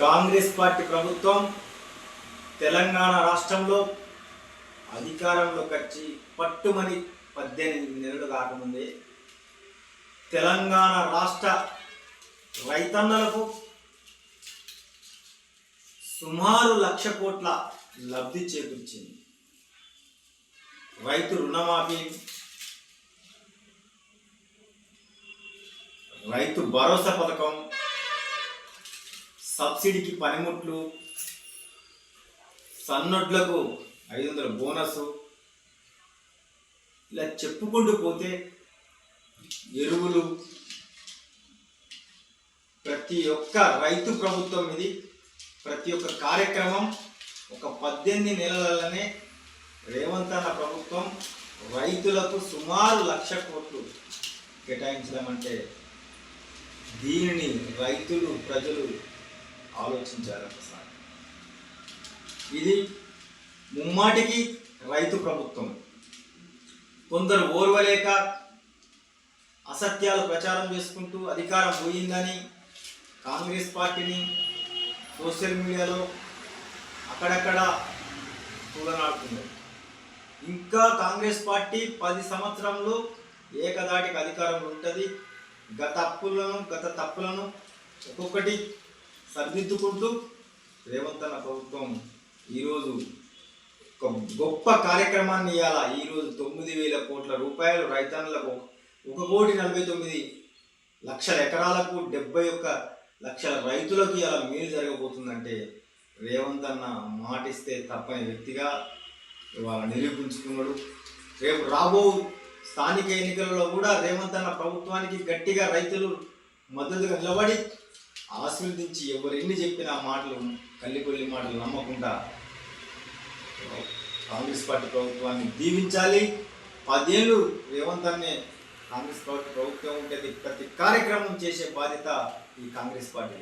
Congress party ప్రభుత్వం తెలంగాణ రాష్ట్రంలో అధికారంలోకి వచ్చి పట్టుమని పద్దెనిమిది నెలలు కాకముందే తెలంగాణ రాష్ట్ర రైతన్నలకు సుమారు లక్ష కోట్ల లబ్ధి చేకూర్చింది. రైతు రుణమాఫీ రైతు భరోసా పథకం సబ్సిడీకి పనిముట్లు సన్నొడ్లకు ఐదు వందల బోనస్. ఇలా చెప్పుకుంటూ పోతే ఎరువులు ప్రతి ఒక్క రైతు ప్రభుత్వం ఇది. ప్రతి ఒక్క కార్యక్రమం ఒక పద్దెనిమిది నెలలనే రేవంత్ అన్న ప్రభుత్వం రైతులకు సుమారు లక్ష కోట్లు కేటాయించడం అంటే దీనిని రైతులు ప్రజలు ఆలోచించారు ఒకసారి ఇది ముమ్మాటికి రైతు ప్రభుత్వం. కొందరు ఓర్వలేక అసత్యాలు ప్రచారం చేసుకుంటూ అధికారం పోయిందని కాంగ్రెస్ పార్టీని సోషల్ మీడియాలో అక్కడక్కడ తూలనాడుతున్నారు ఇంకా కాంగ్రెస్ పార్టీ పది సంవత్సరంలో ఏకదాటికి అధికారంలో ఉంటుంది. గత అప్పులను గత తప్పులను ఒక్కొక్కటి సరిదిద్దుకుంటూ రేవంత్ అన్న ప్రభుత్వం ఈరోజు ఒక గొప్ప కార్యక్రమాన్ని ఇవ్వాల ఈరోజు తొమ్మిది వేల కోట్ల రూపాయలు రైతన్నులకు ఒక కోటి నలభై తొమ్మిది లక్షల ఎకరాలకు డెబ్బై ఒక్క లక్షల రైతులకు ఇలా మేలు జరగబోతుందంటే రేవంత్ అన్న మాటిస్తే తప్పని వ్యక్తిగా ఇవాళ నిరూపించుకున్నాడు. రేపు రాబో స్థానిక ఎన్నికలలో కూడా రేవంత్ అన్న ప్రభుత్వానికి గట్టిగా రైతులు మద్దతుగా నిలబడి ఆశీర్వదించి ఎవరెన్ని చెప్పిన మాటలు కల్లిపల్లి మాటలు నమ్మకుండా కాంగ్రెస్ పార్టీ ప్రభుత్వాన్ని దీవించాలి. పదేళ్ళు రేవంత్ అన్నే కాంగ్రెస్ పార్టీ ప్రభుత్వం ఉంటుంది ప్రతి కార్యక్రమం చేసే బాధ్యత ఈ కాంగ్రెస్ పార్టీ